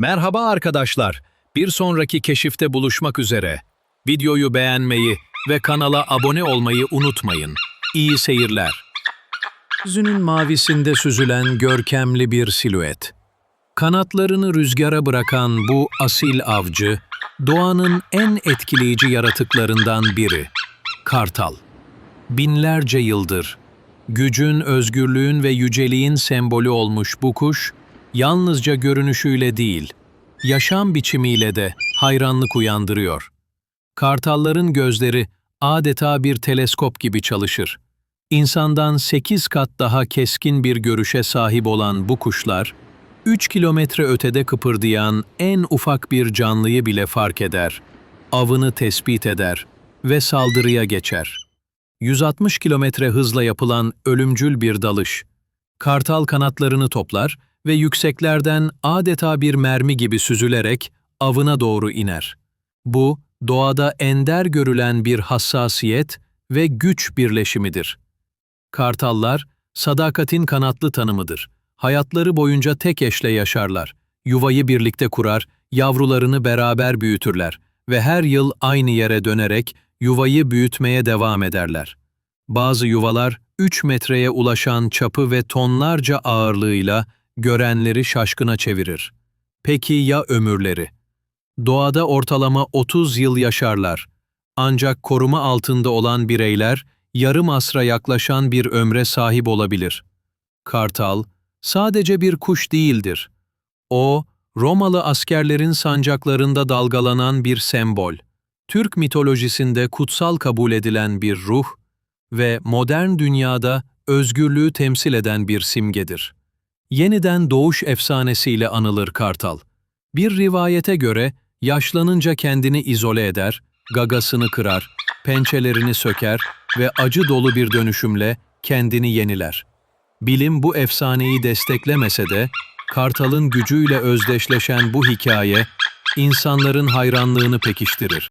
Merhaba arkadaşlar. Bir sonraki keşifte buluşmak üzere. Videoyu beğenmeyi ve kanala abone olmayı unutmayın. İyi seyirler. Yüzünün mavisinde süzülen görkemli bir silüet. Kanatlarını rüzgara bırakan bu asil avcı, doğanın en etkileyici yaratıklarından biri. Kartal. Binlerce yıldır gücün, özgürlüğün ve yüceliğin sembolü olmuş bu kuş, yalnızca görünüşüyle değil, yaşam biçimiyle de hayranlık uyandırıyor. Kartalların gözleri adeta bir teleskop gibi çalışır. İnsandan 8 kat daha keskin bir görüşe sahip olan bu kuşlar, 3 kilometre ötede kıpırdayan en ufak bir canlıyı bile fark eder, avını tespit eder ve saldırıya geçer. 160 kilometre hızla yapılan ölümcül bir dalış. Kartal kanatlarını toplar ve yükseklerden adeta bir mermi gibi süzülerek avına doğru iner. Bu, doğada ender görülen bir hassasiyet ve güç birleşimidir. Kartallar, sadakatin kanatlı tanımıdır. Hayatları boyunca tek eşle yaşarlar. Yuvayı birlikte kurar, yavrularını beraber büyütürler ve her yıl aynı yere dönerek yuvayı büyütmeye devam ederler. Bazı yuvalar 3 metreye ulaşan çapı ve tonlarca ağırlığıyla görenleri şaşkına çevirir. Peki ya ömürleri? Doğada ortalama 30 yıl yaşarlar. Ancak koruma altında olan bireyler yarım asra yaklaşan bir ömre sahip olabilir. Kartal sadece bir kuş değildir. O, Romalı askerlerin sancaklarında dalgalanan bir sembol. Türk mitolojisinde kutsal kabul edilen bir ruh ve modern dünyada özgürlüğü temsil eden bir simgedir. Yeniden doğuş efsanesiyle anılır Kartal. Bir rivayete göre yaşlanınca kendini izole eder, gagasını kırar, pençelerini söker ve acı dolu bir dönüşümle kendini yeniler. Bilim bu efsaneyi desteklemese de Kartal'ın gücüyle özdeşleşen bu hikaye insanların hayranlığını pekiştirir.